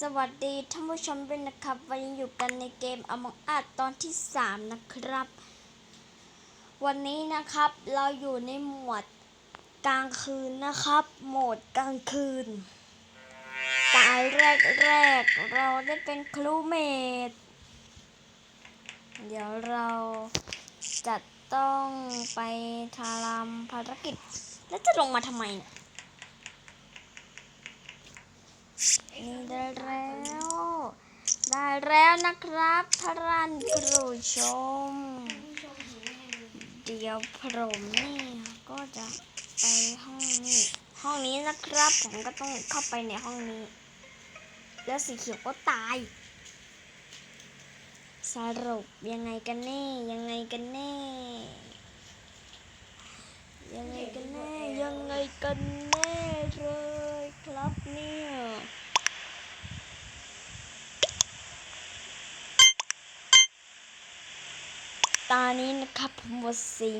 สวัสดีท่านผู้ชมด้วยนะครับวันนี้อยู่กันในเกม Among Us ตอนที่ 3 นะครับ วันนี้นะครับเราอยู่ในหมวดกลางคืนนะครับ โหมดกลางคืนตายแรกแรกเราได้เป็นครูเมดเดี๋ยวเราจะต้องไปทารำภารกิจ แล้วจะลงมาทำไมเนี่ย นี่ได้แล้ว ได้แล้วนะครับท่านผู้ชม เดี๋ยวผมนี่ก็จะไปห้องนี้ ห้องนี้นะครับ ผมก็ต้องเข้าไปในห้องนี้ แล้วสีเขียวก็ตาย สรุปยังไงกันแน่ ยังไงกันแน่ยังไงกันแน่ยังไงกันแน่เลยครับเนี่ย ตอนนี้นะครับผมบทสี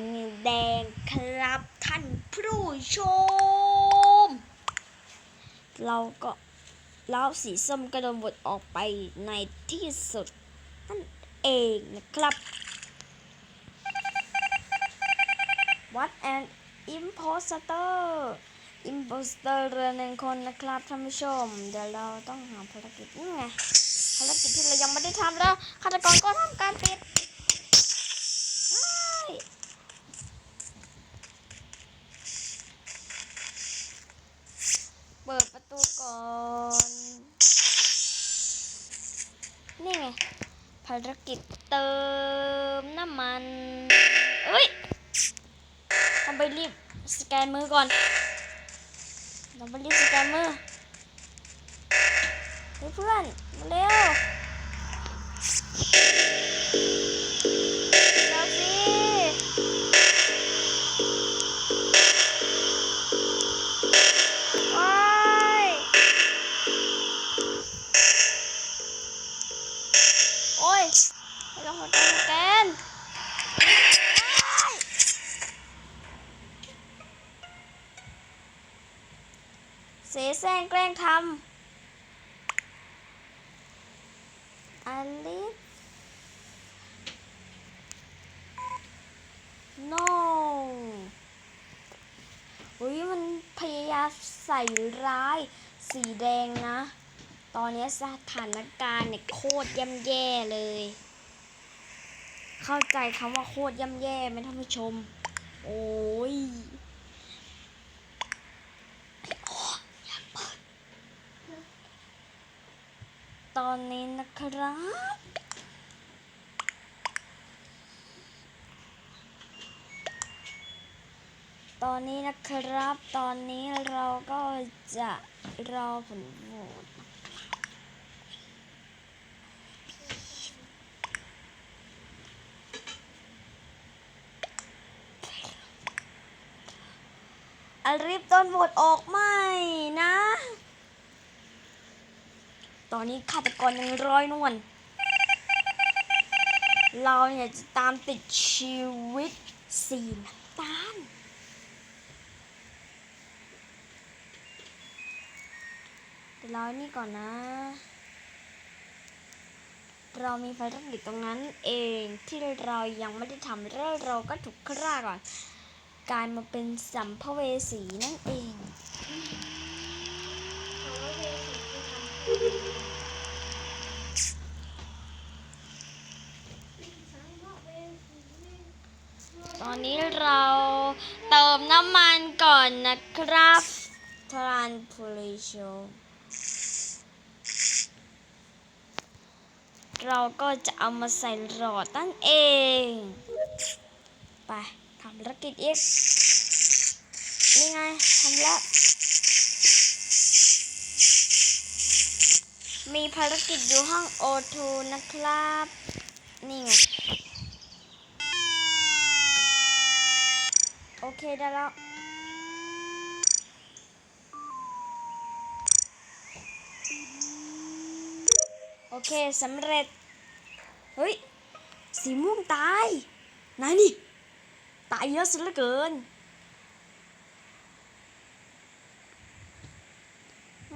แดงครับท่านผู้ชม เราก็แล้วสีส้มก็โดนบทออกไปในที่สุดนั่นเองนะครับ What an imposter imposter เรือหนึ่งคนนะครับท่านผู้ชม เดี๋ยวเราต้องหาภารกิจนี่ไงภารกิจที่เรายังไม่ได้ทำแล้วฆาตกรก็ทำการปิด ใช่เปิดประตูก่อน นี่ไง ภาร กิจเติมน้ำมันเอ้ยต้องไปรีบสแกนมือก่อนต้องไปรีบสแกนมือเฮ้ยเพื่อนมาเร็ว ทำอลิส no อุ้ยมันพยายามใส่ร้ายสีแดงนะ ตอนนี้สถานการณ์เนี่ยโคตรย่ำแย่เลย เข้าใจคำว่าโคตรย่ำแย่ไหมท่านผู้ชม โอ้ยโอ้อย่าเปิด ตอนนี้นะครับ ตอนนี้นะครับ ตอนนี้เราก็จะรอผลโหวตอารีบต้นโหวตออกไหมนะ ตอนนี้ฆาตกรยังร้อยนวล เราเนี่ยจะตามติดชีวิตสีน้ำตาลเดี๋ยวเรานี่ก่อนนะ เรามีภารกิจตรงนั้นเองที่เรายังไม่ได้ทำแล้วเราก็ถูกฆ่าก่อน กลายมาเป็นสัมภเวสีนั่นเอง อนนี้เราเติมน้ำมันก่อนนะครับทรานพูลิโชเราก็จะเอามาใส่หลอดนั่นเอง ไปทำภารกิจอีกนี่ไงทำแล้ว มีภารกิจอยู่ห้องโอทูนะครับ นี่ไง โอ เคได้แล้วโอเคสำเร็จ เฮ้ย สีม่วงตายนายนี่ ตายเยอะสุดเหลือเกิน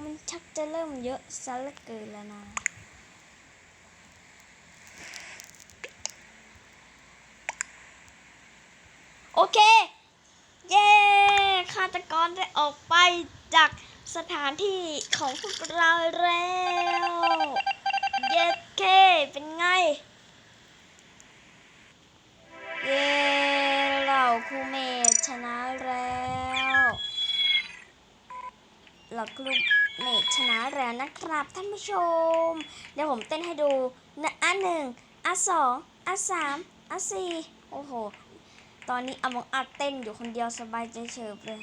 มันชักจะเริ่มเยอะซะเหลือเกินแล้วนะโอเค ฆาตกรได้ออกไปจากสถานที่ของพวกเราแล้ว เย้เคเป็นไง เย้เราครูเมธชนะแล้วเราครูเมธชนะแล้วนะครับท่านผู้ชม เดี๋ยวผมเต้นให้ดูนะอันหนึ่งอันสองอันสามอันสี่โอ้โห ตอนนี้อมองอัดเต้นอยู่คนเดียวสบายใจเฉิบเลย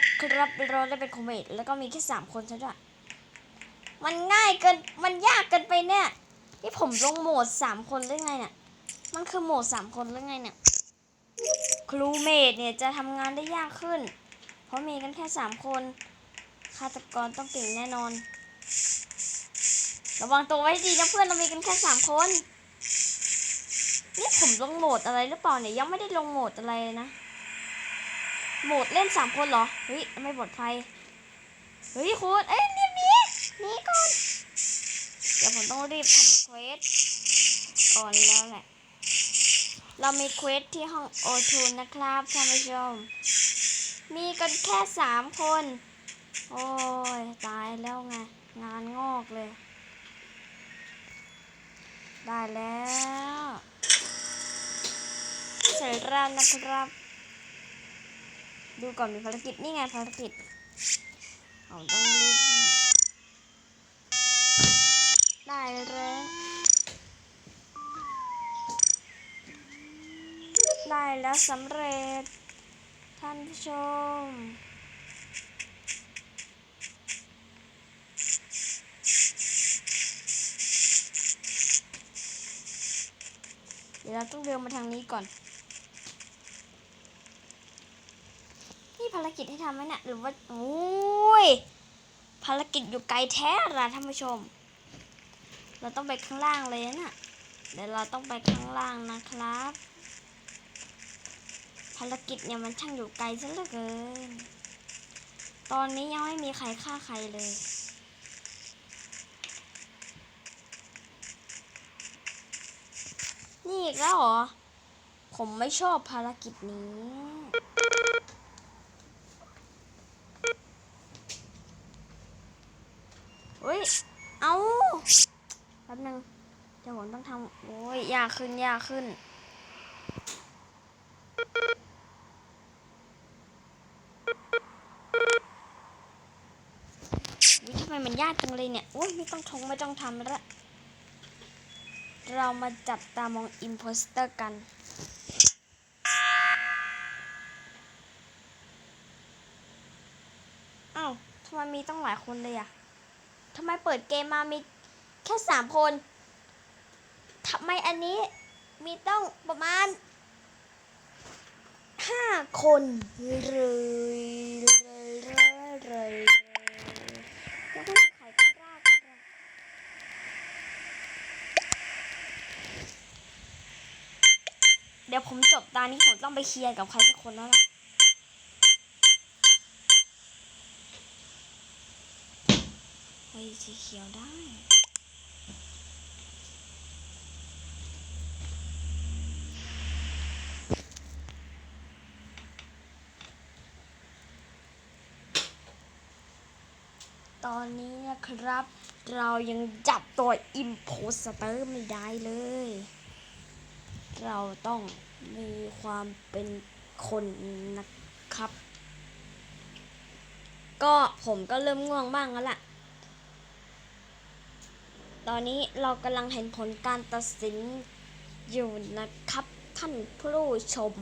เราครับเราได้เป็นคอมเมดแล้วก็มีแค่สามคนซะด้วยมันง่ายเกิน มันยากเกินไปเนี่ยนี่ผมลงโหมดสามคนหรือไงเนี่ย มันคือโหมดสามคนหรือไงเนี่ย ครูเมดเนี่ยจะทำงานได้ยากขึ้น เพราะมีกันแค่สามคนฆาตกรต้องเก่งแน่นอน ระวังตัวไว้ดีนะเพื่อนเรามีกันแค่สามคน นี่ผมลงโหมดอะไรหรือเปล่าเนี่ยยังไม่ได้ลงโหมดอะไรนะ โหมดเล่นสามคนเหรอ เฮ้ย ไม่ปลอดภัย เฮ้ยคุณเอ้ยรีบหนีหนีก่อน เดี๋ยวผมต้องรีบทำเควสก่อนแล้วแหละ เรามีเควสที่ห้องโอทูนะครับท่านผู้ชม มีกันแค่สามคน โอ้ย ตายแล้วไง งานงอกเลย ได้แล้ว เสร็จแล้วนะครับ ดูก่อนมีภารกิจนี่ไงภารกิจเอาต้องรีบได้แล้วได้แล้วสำเร็จ ท่านผู้ชม เดี๋ยวเราต้องเดินมาทางนี้ก่อน นี่ภารกิจให้ทำไหมเนี่ยหรือว่าโอ้ยภารกิจอยู่ไกลแท้ละท่านผู้ชม เราต้องไปข้างล่างเลยนะเดี๋ยวเราต้องไปข้างล่างนะครับ ภารกิจเนี่ยมันช่างอยู่ไกลซะเหลือเกิน ตอนนี้ยังไม่มีใครฆ่าใครเลยนี่อีกแล้วเหรอ ผมไม่ชอบภารกิจนี้ เฮ้ย เอาแป๊บนึง เดี๋ยวผมต้องทำ โอ้ย ยากขึ้นยากขึ้น วิทำไมมันยากจังเลยเนี่ยโอ้ยไม่ต้องทงไม่ต้องทำแล้วเรามาจับตามองอิมโพสเตอร์กันอ้าวทำไมมีต้องหลายคนเลยอะทำไมเปิดเกมมามีแค่สามคน ทำไมอันนี้มีต้องประมาณห้าคนเลยเลยเลยเลยยังไม่มีใครกล้าเลยเดี๋ยวผมจบตานี้ผมต้องไปเคลียร์กับใครสักคนแล้วล่ะเฮ้ยสีเขียวได้ ตอนนี้นะครับ เรายังจับตัวอิมโพสเตอร์ไม่ได้เลย เราต้องมีความเป็นคนนะครับ ก็ผมก็เริ่มง่วงบ้างแล้วล่ะ ตอนนี้เรากำลังเห็นผลการตัดสินอยู่นะครับท่านผู้ชม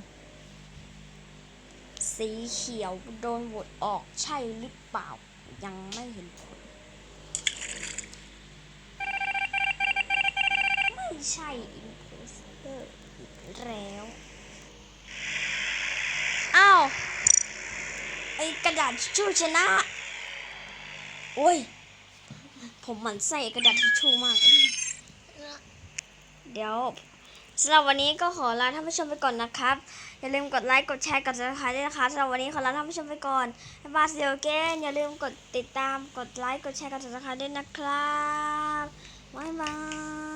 สีเขียวโดนโหวตออกใช่หรือเปล่า ยังไม่เห็นผลไม่ใช่อินโพสเตอร์อีกแล้ว อ้าว ไอกระดาษชูชนะ โอ้ย ผมหมันใส่กระดาษทิชชู่มาก เดี๋ยว สำหรับวันนี้ก็ขอลาท่านผู้ชมไปก่อนนะครับ อย่าลืมกดไลค์กดแชร์กดซับสไครต์ด้วยนะคะสำหรับวันนี้ขอลาท่านผู้ชมไปก่อนบ๊ายบายเซียวเกนอย่าลืมกดติดตามกดไลค์กดแชร์กดซับสไครต์ด้วยนะครับบ๊ายบาย